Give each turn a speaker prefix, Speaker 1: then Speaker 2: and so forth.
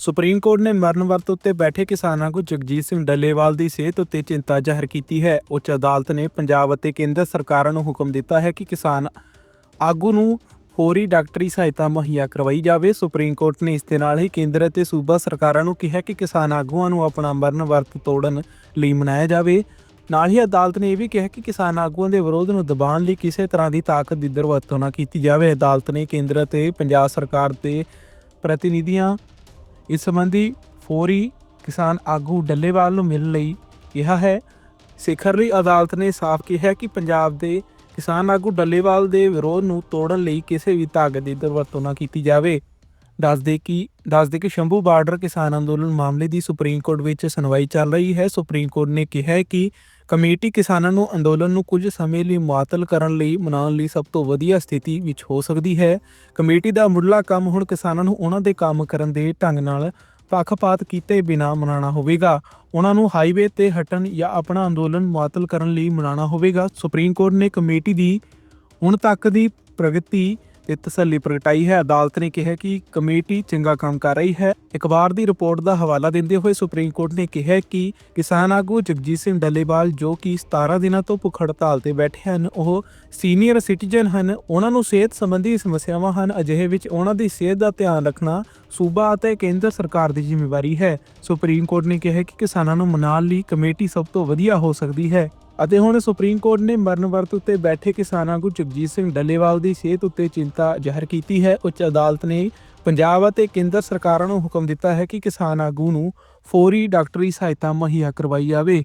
Speaker 1: Supreme court ਨੇ ਮਰਨ ਵਰਤ ਉੱਤੇ ਬੈਠੇ ਕਿਸਾਨਾਂ ਨੂੰ ਜਗਜੀਤ ਸਿੰਘ ਡੱਲੇਵਾਲ ਦੀ ਸਿਹਤ ਉੱਤੇ ਚਿੰਤਾ ਜ਼ਾਹਰ ਕੀਤੀ ਹੈ। ਉੱਚ ਅਦਾਲਤ ਨੇ ਪੰਜਾਬ ਅਤੇ ਕੇਂਦਰ ਸਰਕਾਰਾਂ ਨੂੰ ਹੁਕਮ ਦਿੱਤਾ ਹੈ ਕਿ ਕਿਸਾਨ ਆਗੂ ਨੂੰ ਫੌਰੀ ਡਾਕਟਰੀ ਸਹਾਇਤਾ ਮੁਹੱਈਆ ਕਰਵਾਈ ਜਾਵੇ। ਸੁਪਰੀਮ ਕੋਰਟ ਨੇ ਇਸ ਦੇ ਨਾਲ ਹੀ ਕੇਂਦਰ ਅਤੇ ਸੂਬਾ ਸਰਕਾਰਾਂ ਨੂੰ ਕਿਹਾ ਕਿ ਕਿਸਾਨ ਆਗੂਆਂ ਨੂੰ ਆਪਣਾ ਮਰਨ ਵਰਤ ਤੋੜਨ ਲਈ ਮਨਾਇਆ ਜਾਵੇ। ਨਾਲ ਹੀ ਅਦਾਲਤ ਨੇ ਇਹ ਵੀ ਕਿਹਾ ਕਿ ਕਿਸਾਨ ਆਗੂਆਂ ਦੇ ਵਿਰੋਧ ਨੂੰ ਦਬਾਉਣ ਲਈ ਕਿਸੇ ਤਰ੍ਹਾਂ ਦੀ ਤਾਕਤ ਦੀ ਦੁਰਵਰਤੋਂ ਨਾ ਕੀਤੀ ਜਾਵੇ। ਅਦਾਲਤ ਨੇ ਕੇਂਦਰ ਅਤੇ ਪੰਜਾਬ ਸਰਕਾਰ ਦੇ ਪ੍ਰਤੀਨਿਧੀਆਂ ਇਸ ਸੰਬੰਧੀ ਫੌਰੀ ਕਿਸਾਨ ਆਗੂ ਡੱਲੇਵਾਲ ਨੂੰ ਮਿਲਣ ਲਈ ਕਿਹਾ ਹੈ। ਸਿਖਰਲੀ ਅਦਾਲਤ ਨੇ ਸਾਫ਼ ਕਿਹਾ ਕਿ ਪੰਜਾਬ ਦੇ ਕਿਸਾਨ ਆਗੂ ਡੱਲੇਵਾਲ ਦੇ ਵਿਰੋਧ ਨੂੰ ਤੋੜਨ ਲਈ ਕਿਸੇ ਵੀ ਤਾਕਤ ਦੀ ਦੁਰਵਰਤੋਂ ਨਾ ਕੀਤੀ ਜਾਵੇ। ਦੱਸਦੇ ਕਿ ਦੱਸਦੇ ਕਿ ਸ਼ੰਭੂ ਬਾਰਡਰ ਕਿਸਾਨ ਅੰਦੋਲਨ ਮਾਮਲੇ ਦੀ ਸੁਪਰੀਮ ਕੋਰਟ ਵਿੱਚ ਸੁਣਵਾਈ ਚੱਲ ਰਹੀ ਹੈ। ਸੁਪਰੀਮ ਕੋਰਟ ਨੇ ਕਿਹਾ ਹੈ ਕਿ ਕਮੇਟੀ ਕਿਸਾਨਾਂ ਨੂੰ ਅੰਦੋਲਨ ਨੂੰ ਕੁਝ ਸਮੇਂ ਲਈ ਮੁਅੱਤਲ ਕਰਨ ਲਈ, ਮਨਾਉਣ ਲਈ ਸਭ ਤੋਂ ਵਧੀਆ ਸਥਿਤੀ ਵਿੱਚ ਹੋ ਸਕਦੀ ਹੈ। ਕਮੇਟੀ ਦਾ ਮੁੱਢਲਾ ਕੰਮ ਹੁਣ ਕਿਸਾਨਾਂ ਨੂੰ ਉਹਨਾਂ ਦੇ ਕੰਮ ਕਰਨ ਦੇ ਢੰਗ ਨਾਲ ਪੱਖਪਾਤ ਕੀਤੇ ਬਿਨਾ ਮਨਾਉਣਾ ਹੋਵੇਗਾ। ਉਹਨਾਂ ਨੂੰ ਹਾਈਵੇ ਤੇ ਹਟਣ ਜਾਂ ਆਪਣਾ ਅੰਦੋਲਨ ਮੁਅੱਤਲ ਕਰਨ ਲਈ ਮਨਾਉਣਾ ਹੋਵੇਗਾ। ਸੁਪਰੀਮ ਕੋਰਟ ਨੇ ਕਮੇਟੀ ਦੀ ਹੁਣ ਤੱਕ ਦੀ ਪ੍ਰਗਤੀ ਤੇ ਤਸੱਲੀ ਪ੍ਰਗਟਾਈ ਹੈ। ਅਦਾਲਤ ਨੇ ਕਿਹਾ ਕਿ ਕਮੇਟੀ ਚੰਗਾ ਕੰਮ ਕਰ ਰਹੀ ਹੈ। ਅਖਬਾਰ ਦੀ ਰਿਪੋਰਟ ਦਾ ਹਵਾਲਾ ਦਿੰਦੇ ਹੋਏ ਸੁਪਰੀਮ ਕੋਰਟ ਨੇ ਕਿਹਾ ਕਿ ਕਿਸਾਨ ਆਗੂ ਜਗਜੀਤ ਸਿੰਘ ਡੱਲੇਵਾਲ ਜੋ ਕਿ 17 ਦਿਨਾਂ ਤੋਂ ਭੁੱਖ ਹੜਤਾਲ ਤੇ ਬੈਠੇ ਹਨ, ਉਹ ਸੀਨੀਅਰ ਸਿਟੀਜ਼ਨ ਹਨ। ਉਹਨਾਂ ਨੂੰ ਸਿਹਤ ਸੰਬੰਧੀ ਸਮੱਸਿਆਵਾਂ ਹਨ। ਅਜਿਹੇ ਵਿੱਚ ਉਹਨਾਂ ਦੀ ਸਿਹਤ ਦਾ ਧਿਆਨ ਰੱਖਣਾ ਸੂਬਾ ਅਤੇ ਕੇਂਦਰ ਸਰਕਾਰ ਦੀ ਜ਼ਿੰਮੇਵਾਰੀ ਹੈ। ਸੁਪਰੀਮ ਕੋਰਟ ਨੇ ਕਿਹਾ ਕਿ ਕਿਸਾਨਾਂ ਨੂੰ ਮਨਾਉਣ ਲਈ ਕਮੇਟੀ ਸਭ ਤੋਂ ਵਧੀਆ ਹੋ ਸਕਦੀ ਹੈ। ਅਤੇ ਹੁਣ ਸੁਪਰੀਮ ਕੋਰਟ ਨੇ ਮਰਨ ਵਰਤ ਉੱਤੇ ਬੈਠੇ ਕਿਸਾਨਾਂ ਨੂੰ ਜਗਜੀਤ ਸਿੰਘ ਡੱਲੇਵਾਲ ਦੀ ਸਿਹਤ ਉੱਤੇ ਚਿੰਤਾ ਜ਼ਾਹਰ ਕੀਤੀ ਹੈ। ਉੱਚ ਅਦਾਲਤ ਨੇ ਪੰਜਾਬ ਅਤੇ ਕੇਂਦਰ ਸਰਕਾਰਾਂ ਨੂੰ ਹੁਕਮ ਦਿੱਤਾ ਹੈ ਕਿ ਕਿਸਾਨ ਆਗੂ ਨੂੰ ਫੌਰੀ ਡਾਕਟਰੀ ਸਹਾਇਤਾ ਮੁਹੱਈਆ ਕਰਵਾਈ ਜਾਵੇ।